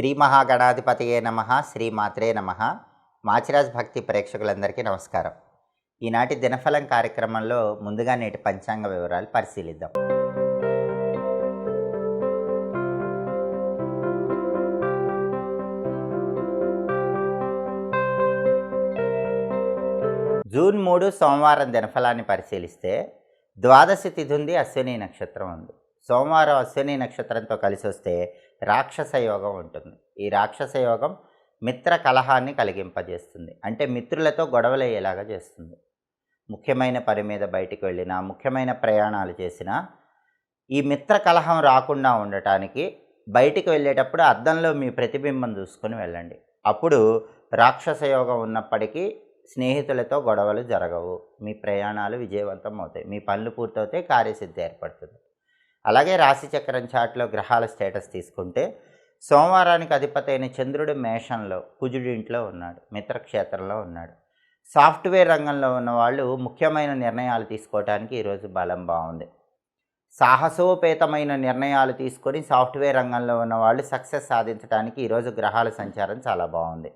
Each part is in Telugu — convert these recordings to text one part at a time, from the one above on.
శ్రీ మహాగణాధిపతియే నమ శ్రీ మాత్రే నమ. మాచిరాజ్ భక్తి ప్రేక్షకులందరికీ నమస్కారం. ఈనాటి దినఫలం కార్యక్రమంలో ముందుగా నేటి పంచాంగ వివరాలు పరిశీలిద్దాం. జూన్ మూడు సోమవారం దినఫలాన్ని పరిశీలిస్తే ద్వాదశి తిథి ఉంది అశ్విని నక్షత్రం ఉంది. సోమవారం అశ్విని నక్షత్రంతో కలిసి వస్తే రాక్షస యోగం ఉంటుంది. ఈ రాక్షస యోగం మిత్ర కలహాన్ని కలిగింపజేస్తుంది. అంటే మిత్రులతో గొడవలు అయ్యేలాగా చేస్తుంది. ముఖ్యమైన పని మీద బయటికి వెళ్ళినా ముఖ్యమైన ప్రయాణాలు చేసినా ఈ మిత్ర కలహం రాకుండా ఉండటానికి బయటికి వెళ్ళేటప్పుడు అద్దంలో మీ ప్రతిబింబం చూసుకొని వెళ్ళండి. అప్పుడు రాక్షస యోగం ఉన్నప్పటికీ స్నేహితులతో గొడవలు జరగవు. మీ ప్రయాణాలు విజయవంతం అవుతాయి. మీ పనులు పూర్తవుతాయి కార్యసిద్ధి ఏర్పడుతుంది. అలాగే రాశిచక్రం చాట్లో గ్రహాల స్టేటస్ తీసుకుంటే సోమవారానికి అధిపతి అయిన చంద్రుడు మేషంలో కుజుడింట్లో ఉన్నాడు మిత్రక్షేత్రంలో ఉన్నాడు. సాఫ్ట్వేర్ రంగంలో ఉన్న వాళ్ళు ముఖ్యమైన నిర్ణయాలు తీసుకోవడానికి ఈరోజు బలం బాగుంది. సాహసోపేతమైన నిర్ణయాలు తీసుకొని సాఫ్ట్వేర్ రంగంలో ఉన్న వాళ్ళు సక్సెస్ సాధించడానికి ఈరోజు గ్రహాల సంచారం చాలా బాగుంది.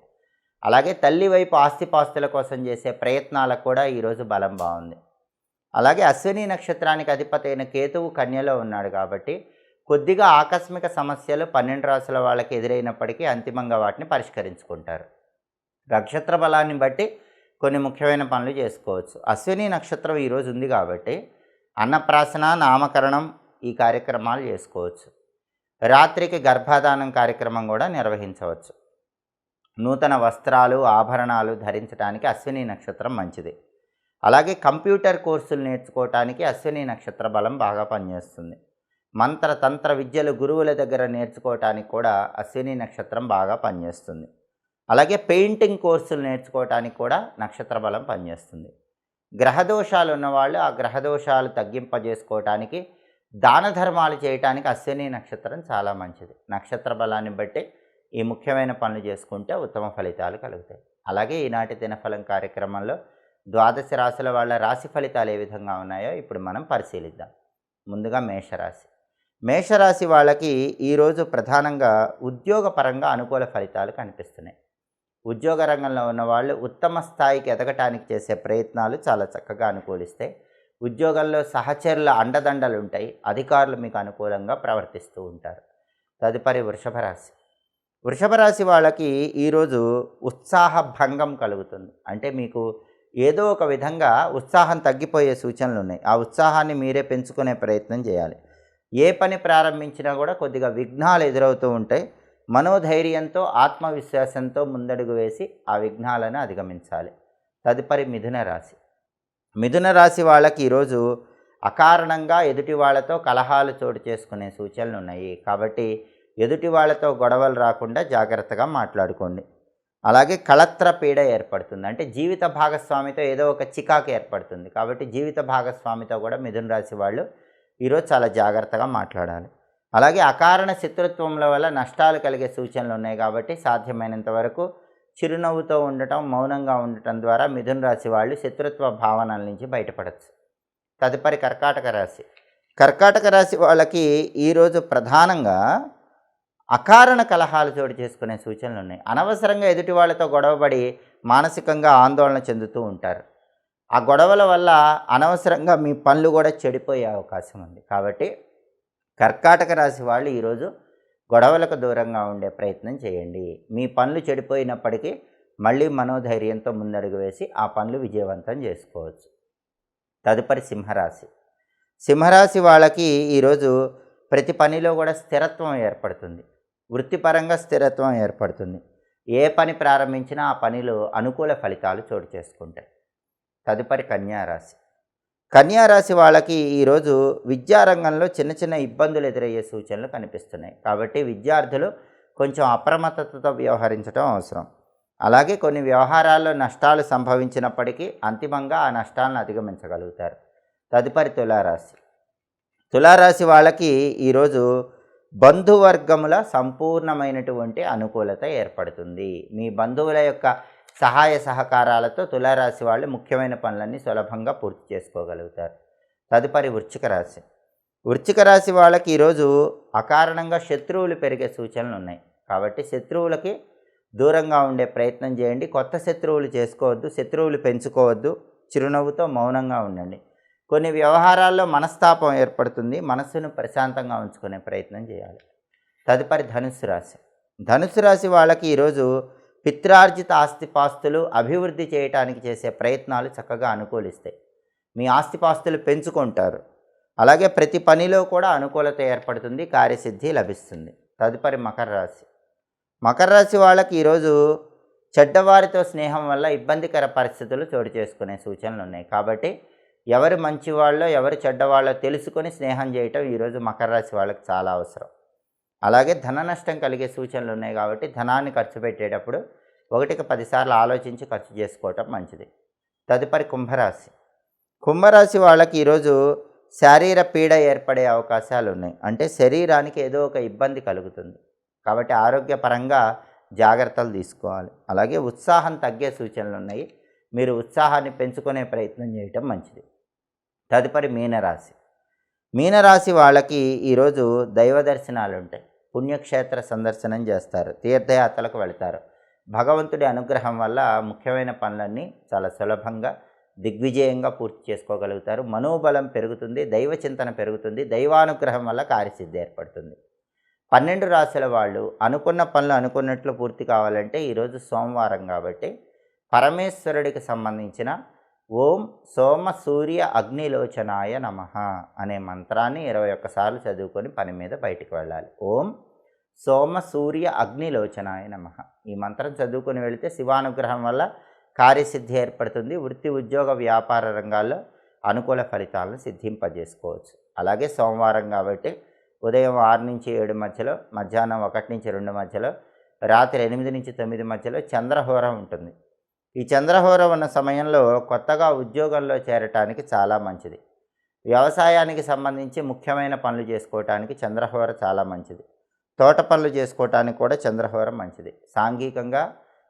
అలాగే తల్లి వైపు ఆస్తిపాస్తుల కోసం చేసే ప్రయత్నాలకు కూడా ఈరోజు బలం బాగుంది. అలాగే అశ్విని నక్షత్రానికి అధిపతి అయిన కేతువు కన్యలో ఉన్నాడు కాబట్టి కొద్దిగా ఆకస్మిక సమస్యలు పన్నెండు రాసుల వాళ్ళకి ఎదురైనప్పటికీ అంతిమంగా వాటిని పరిష్కరించుకుంటారు. నక్షత్ర బలాన్ని బట్టి కొన్ని ముఖ్యమైన పనులు చేసుకోవచ్చు. అశ్విని నక్షత్రం ఈరోజు ఉంది కాబట్టి అన్నప్రాసన నామకరణం ఈ కార్యక్రమాలు చేసుకోవచ్చు. రాత్రికి గర్భాధానం కార్యక్రమం కూడా నిర్వహించవచ్చు. నూతన వస్త్రాలు ఆభరణాలు ధరించడానికి అశ్విని నక్షత్రం మంచిది. అలాగే కంప్యూటర్ కోర్సులు నేర్చుకోవటానికి అశ్విని నక్షత్ర బలం బాగా పనిచేస్తుంది. మంత్ర తంత్ర విద్యలు గురువుల దగ్గర నేర్చుకోవటానికి కూడా అశ్విని నక్షత్రం బాగా పనిచేస్తుంది. అలాగే పెయింటింగ్ కోర్సులు నేర్చుకోవటానికి కూడా నక్షత్ర బలం పనిచేస్తుంది. గ్రహదోషాలు ఉన్నవాళ్ళు ఆ గ్రహదోషాలు తగ్గింపజేసుకోవటానికి దాన ధర్మాలు చేయటానికి అశ్విని నక్షత్రం చాలా మంచిది. నక్షత్ర బలాన్ని బట్టి ఈ ముఖ్యమైన పనులు చేసుకుంటే ఉత్తమ ఫలితాలు కలుగుతాయి. అలాగే ఈనాటి దినఫలం కార్యక్రమంలో ద్వాదశ రాశుల వాళ్ళ రాశి ఫలితాలు ఏ విధంగా ఉన్నాయో ఇప్పుడు మనం పరిశీలిద్దాం. ముందుగా మేషరాశి. మేషరాశి వాళ్ళకి ఈరోజు ప్రధానంగా ఉద్యోగపరంగా అనుకూల ఫలితాలు కనిపిస్తున్నాయి. ఉద్యోగ రంగంలో ఉన్న వాళ్ళు ఉత్తమ స్థాయికి ఎదగటానికి చేసే ప్రయత్నాలు చాలా చక్కగా అనుకూలిస్తాయి. ఉద్యోగంలో సహచరుల అండదండలు ఉంటాయి. అధికారులు మీకు అనుకూలంగా ప్రవర్తిస్తూ ఉంటారు. తదుపరి వృషభ రాశి. వృషభ రాశి వాళ్ళకి ఈరోజు ఉత్సాహ భంగం కలుగుతుంది. అంటే మీకు ఏదో ఒక విధంగా ఉత్సాహం తగ్గిపోయే సూచనలు ఉన్నాయి. ఆ ఉత్సాహాన్ని మీరే పెంచుకునే ప్రయత్నం చేయాలి. ఏ పని ప్రారంభించినా కూడా కొద్దిగా విఘ్నాలు ఎదురవుతూ ఉంటాయి. మనోధైర్యంతో ఆత్మవిశ్వాసంతో ముందడుగు వేసి ఆ విఘ్నాలను అధిగమించాలి. తదుపరి మిథున రాశి. మిథున రాశి వాళ్ళకి ఈరోజు అకారణంగా ఎదుటి వాళ్ళతో కలహాలు చోటు చేసుకునే సూచనలు ఉన్నాయి. కాబట్టి ఎదుటి వాళ్ళతో గొడవలు రాకుండా జాగ్రత్తగా మాట్లాడుకోండి. అలాగే కళత్ర పీడ ఏర్పడుతుంది. అంటే జీవిత భాగస్వామితో ఏదో ఒక చికాకు ఏర్పడుతుంది. కాబట్టి జీవిత భాగస్వామితో కూడా మిథున రాశి వాళ్ళు ఈరోజు చాలా జాగ్రత్తగా మాట్లాడాలి. అలాగే అకారణ శత్రుత్వంల వల్ల నష్టాలు కలిగే సూచనలు ఉన్నాయి కాబట్టి సాధ్యమైనంత వరకు చిరునవ్వుతో ఉండటం మౌనంగా ఉండటం ద్వారా మిథున రాశి వాళ్ళు శత్రుత్వ భావనల నుంచి బయటపడచ్చు. తదుపరి కర్కాటక రాశి. కర్కాటక రాశి వాళ్ళకి ఈరోజు ప్రధానంగా అకారణ కలహాలు చోటు చేసుకునే సూచనలు ఉన్నాయి. అనవసరంగా ఎదుటి వాళ్ళతో గొడవపడి మానసికంగా ఆందోళన చెందుతూ ఉంటారు. ఆ గొడవల వల్ల అనవసరంగా మీ పనులు కూడా చెడిపోయే అవకాశం ఉంది. కాబట్టి కర్కాటక రాశి వాళ్ళు ఈరోజు గొడవలకు దూరంగా ఉండే ప్రయత్నం చేయండి. మీ పనులు చెడిపోయినప్పటికీ మళ్ళీ మనోధైర్యంతో ముందడుగు వేసి ఆ పనులు విజయవంతం చేసుకోవచ్చు. తదుపరి సింహరాశి. సింహరాశి వాళ్ళకి ఈరోజు ప్రతి పనిలో కూడా స్థిరత్వం ఏర్పడుతుంది. వృత్తిపరంగా స్థిరత్వం ఏర్పడుతుంది. ఏ పని ప్రారంభించినా ఆ పనిలో అనుకూల ఫలితాలు చోటు చేసుకుంటాయి. తదుపరి కన్యారాశి. కన్యారాశి వాళ్ళకి ఈరోజు విద్యారంగంలో చిన్న చిన్న ఇబ్బందులు ఎదురయ్యే సూచనలు కనిపిస్తున్నాయి. కాబట్టి విద్యార్థులు కొంచెం అప్రమత్తతతో వ్యవహరించడం అవసరం. అలాగే కొన్ని వ్యవహారాల్లో నష్టాలు సంభవించినప్పటికీ అంతిమంగా ఆ నష్టాలను అధిగమించగలుగుతారు. తదుపరి తులారాశి. తులారాశి వాళ్ళకి ఈరోజు బంధువర్గముల సంపూర్ణమైనటువంటి అనుకూలత ఏర్పడుతుంది. మీ బంధువుల యొక్క సహాయ సహకారాలతో తులారాశి వాళ్ళు ముఖ్యమైన పనులన్నీ సులభంగా పూర్తి చేసుకోగలుగుతారు. తదుపరి వృచ్చిక రాశి. వృచ్చిక రాశి వాళ్ళకి ఈరోజు అకారణంగా శత్రువులు పెరిగే సూచనలు ఉన్నాయి. కాబట్టి శత్రువులకి దూరంగా ఉండే ప్రయత్నం చేయండి. కొత్త శత్రువులు చేసుకోవద్దు శత్రువులు పెంచుకోవద్దు. చిరునవ్వుతో మౌనంగా ఉండండి. కొన్ని వ్యవహారాల్లో మనస్తాపం ఏర్పడుతుంది మనస్సును ప్రశాంతంగా ఉంచుకునే ప్రయత్నం చేయాలి. తదుపరి ధనుసు రాశి. ధనుసు రాశి వాళ్ళకి ఈరోజు పిత్రార్జిత ఆస్తిపాస్తులు అభివృద్ధి చేయడానికి చేసే ప్రయత్నాలు చక్కగా అనుకూలిస్తాయి. మీ ఆస్తిపాస్తులు పెంచుకుంటారు. అలాగే ప్రతి పనిలో కూడా అనుకూలత ఏర్పడుతుంది కార్యసిద్ధి లభిస్తుంది. తదుపరి మకర రాశి. మకర రాశి వాళ్ళకి ఈరోజు చెడ్డవారితో స్నేహం వల్ల ఇబ్బందికర పరిస్థితులు చోటు చేసుకునే సూచనలు ఉన్నాయి. కాబట్టి ఎవరు మంచివాళ్ళో ఎవరు చెడ్డవాళ్ళో తెలుసుకొని స్నేహం చేయటం ఈరోజు మకర రాశి వాళ్ళకి చాలా అవసరం. అలాగే ధన నష్టం కలిగే సూచనలు ఉన్నాయి కాబట్టి ధనాన్ని ఖర్చు పెట్టేటప్పుడు ఒకటికి పదిసార్లు ఆలోచించి ఖర్చు చేసుకోవటం మంచిది. తదుపరి కుంభరాశి. కుంభరాశి వాళ్ళకి ఈరోజు శారీర పీడ ఏర్పడే అవకాశాలు ఉన్నాయి. అంటే శరీరానికి ఏదో ఒక ఇబ్బంది కలుగుతుంది. కాబట్టి ఆరోగ్యపరంగా జాగ్రత్తలు తీసుకోవాలి. అలాగే ఉత్సాహం తగ్గే సూచనలు ఉన్నాయి. మీరు ఉత్సాహాన్ని పెంచుకునే ప్రయత్నం చేయటం మంచిది. తదుపరి మీనరాశి. మీనరాశి వాళ్ళకి ఈరోజు దైవ దర్శనాలు ఉంటాయి పుణ్యక్షేత్ర సందర్శనం చేస్తారు. తీర్థయాత్రలకు వెళతారు. భగవంతుడి అనుగ్రహం వల్ల ముఖ్యమైన పనులన్నీ చాలా సులభంగా దిగ్విజయంగా పూర్తి చేసుకోగలుగుతారు. మనోబలం పెరుగుతుంది దైవ చింతన పెరుగుతుంది దైవానుగ్రహం వల్ల కార్యసిద్ధి ఏర్పడుతుంది. పన్నెండు రాశుల వాళ్ళు అనుకున్న పనులు అనుకున్నట్లు పూర్తి కావాలంటే ఈరోజు సోమవారం కాబట్టి పరమేశ్వరుడికి సంబంధించిన ఓం సోమ సూర్య అగ్నిలోచనాయ నమ అనే మంత్రాన్ని ఇరవై ఒక్కసార్లు చదువుకొని పని మీద బయటికి వెళ్ళాలి. ఓం సోమ సూర్య అగ్నిలోచనాయ నమ. ఈ మంత్రం చదువుకొని వెళితే శివానుగ్రహం వల్ల కార్యసిద్ధి ఏర్పడుతుంది. వృత్తి ఉద్యోగ వ్యాపార రంగాల్లో అనుకూల ఫలితాలను సిద్ధింపజేసుకోవచ్చు. అలాగే సోమవారం కాబట్టి ఉదయం ఆరు నుంచి ఏడు మధ్యలో మధ్యాహ్నం ఒకటి నుంచి రెండు మధ్యలో రాత్రి ఎనిమిది నుంచి తొమ్మిది మధ్యలో చంద్రహోర ఉంటుంది. ఈ చంద్రహోర ఉన్న సమయంలో కొత్తగా ఉద్యోగంలో చేరటానికి చాలా మంచిది. వ్యవసాయానికి సంబంధించి ముఖ్యమైన పనులు చేసుకోవటానికి చంద్రహోర చాలా మంచిది. తోట పనులు చేసుకోవటానికి కూడా చంద్రహోర మంచిది. సాంఘికంగా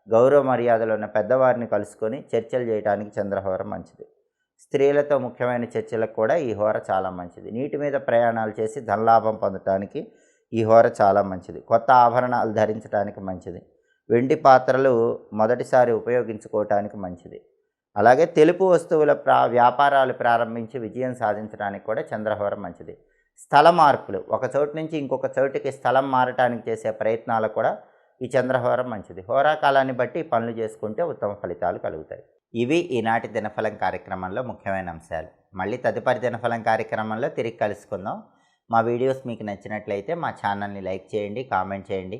గౌరవ మర్యాదలు ఉన్న పెద్దవారిని కలుసుకొని చర్చలు చేయడానికి చంద్రహోర మంచిది. స్త్రీలతో ముఖ్యమైన చర్చలకు కూడా ఈ హోర చాలా మంచిది. నీటి మీద ప్రయాణాలు చేసి ధనలాభం పొందటానికి ఈ హోర చాలా మంచిది. కొత్త ఆభరణాలు ధరించడానికి మంచిది. వెండి పాత్రలు మొదటిసారి ఉపయోగించుకోవటానికి మంచిది. అలాగే తెలుపు వస్తువుల ప్రా వ్యాపారాలు ప్రారంభించి విజయం సాధించడానికి కూడా చంద్రహోరం మంచిది. స్థల మార్పులు ఒక చోటు నుంచి ఇంకొక చోటుకి స్థలం మారటానికి చేసే ప్రయత్నాలు కూడా ఈ చంద్రహోరం మంచిది. హోరాకాలాన్ని బట్టి పనులు చేసుకుంటే ఉత్తమ ఫలితాలు కలుగుతాయి. ఇవి ఈనాటి దినఫలం కార్యక్రమంలో ముఖ్యమైన అంశాలు. మళ్ళీ తదుపరి దినఫలం కార్యక్రమంలో తిరిగి కలుసుకుందాం. మా వీడియోస్ మీకు నచ్చినట్లయితే మా ఛానల్ని లైక్ చేయండి కామెంట్ చేయండి.